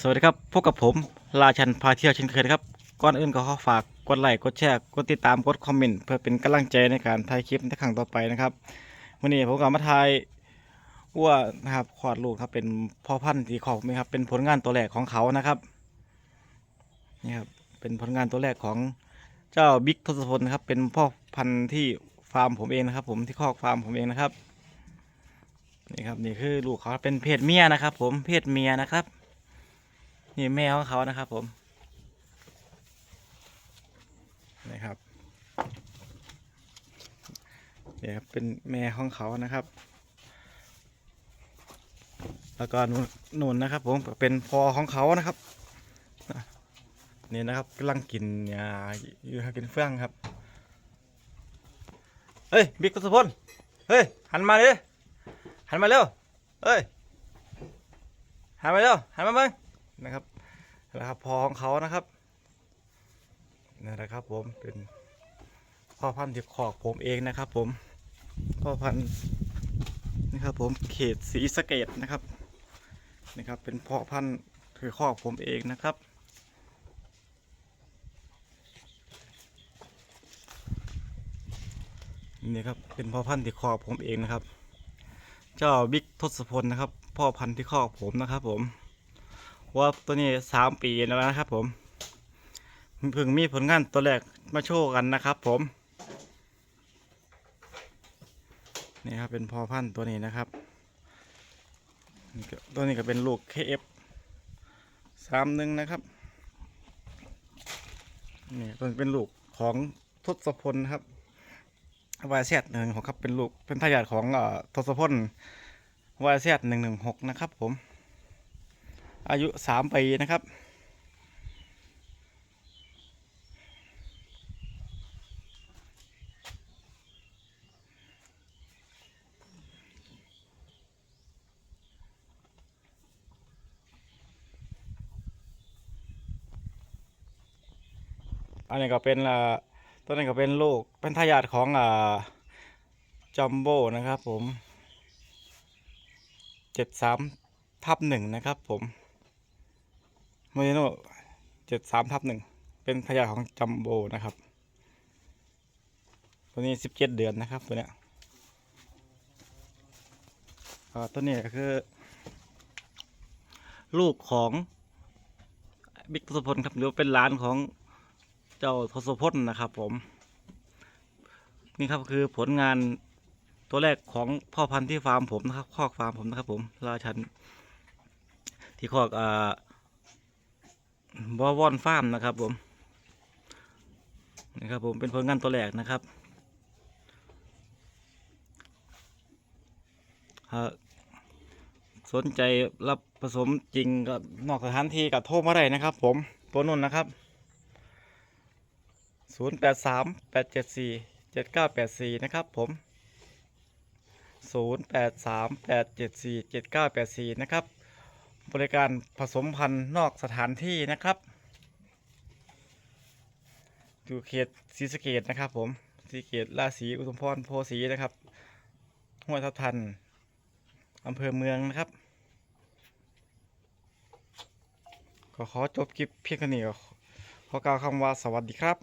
สวัสดีครับพบกับผมราชันพาเที่ยวเช่นเคยนะครับก่อนอื่นก็ขอฝากกดไลค์กดแชร์กดติดตามกดคอมเมนต์เพื่อเป็นกำลังใจในการถ่ายคลิปในครั้งต่อไปนะครับวันนี้ผมก็มาถ่ายวัวนะครับขวาดลูกครับเป็นพ่อพันธุ์ที่ขอบไหมครับเป็นผลงานตัวแรกของเขานะครับนี่ครับเป็นผลงานตัวแรกของเจ้าบิ๊กทศพลนะครับเป็นพ่อพันธุ์ที่ฟาร์มผมเองนะครับ ผมที่คอกฟาร์มผมเองนะครับนี่ครับนี่คือลูกเขาเป็นเพศเมียนะครับ ผมเพศเมียนะครับ นี่แม่ของเขานะครับผมนี่ครับเนี่ครับเป็นแม่ของเขานะครับ แล้วก็นุ่นนุ่นนะครับ ผมเป็นพอของเขานะครับนี่นะครับกำลังกินยาอยู่ครับกินเฟื่องครับเฮ้ยบิ๊กทศพลเฮ้ยหันมาเลยหันมาเร็วเฮ้ยหันมาเร็วหันมาเบ้าง นะครับนะครับพอของเขานะครับนี่นะครับผมเป็นพ่อพันธุ์ที่ขอกผมเองนะครับ ผมพ่อพันธุ์นะครับผมเขตศรีสเกดนะครับนี่ครับ เป็นพ่อพันธุ์คือขอกผมเองนะครับนี่ครับเป็นพ่อพันธุ์ที่คอกผมเองนะครับ เจ้าบิ๊กทศพลนะครับ พ่อพันธุ์ที่คอกผมนะครับผม ว่าตัวนี้สามปีแล้วนะครับ ผมเพิ่งมีผลงานตัวแรกมาโชว์กันนะครับ ผมนี่ครับเป็นพอพันตัวนี้นะครับตัวนี้ก็เป็นลูก KF สามหนึ่งนะครับนี่ตัวนี้เป็นลูกของทศพลครับวายเซหนึ่งหกครับเป็นลูกเป็นทายาทของเอ่อทศพลวายเซหนึ่งหนึ่งหกนะครับผม อายุสามปีนะครับ อันนี้ก็เป็นอ่าตัวนี้ก็เป็นลูกเป็นทายาทของอ่าจัมโบ้นะครับผมเจ็ดสามทับหนึ่งนะครับผม โมเดโนเจ็ดสามทับหนึ่งเป็นทายาของจัมโบนะครับ ตัวนี้สิบเจ็ดเดือนนะครับตัวเนี้ยตัวนี้ก็คือ ลูกของบิ๊กทศพลครับหรือเป็นหลานของเจ้าทศพลนะครับผม นี่ครับคือผลงานตัวแรกของพ่อพันธุ์ที่ฟาร์มผมนะครับคอกฟาร์มผมนะครับผมราชันที่คอกอ่า บอวอนฟาร์มนะครับผมนี่ครับผมเป็นผลงานตัวแรกนะครับหากสนใจรับผสมจริงกับนอกสถานที่กับโทรมาได้นะครับ ผมตัวนุ่นนะครับศูนย์แปดสามแปดเจ็ดสี่เจ็ดเก้าแปดสี่นะครับผมศูนย์แปดสามแปดเจ็ดสี่เจ็ดเก้าแปดสี่นะครับ บริการผสมพันธุ์นอกสถานที่นะครับอยู่เขตศรีสะเกดนะครับ ผมศรีสะเกตราศีอุทุมพรโพสีนะครับห้วยทับทันอำเภอเมืองนะครับก็ขอจบคลิปเพียงเท่านี้ขอกล่าวคำว่าสวัสดีครับ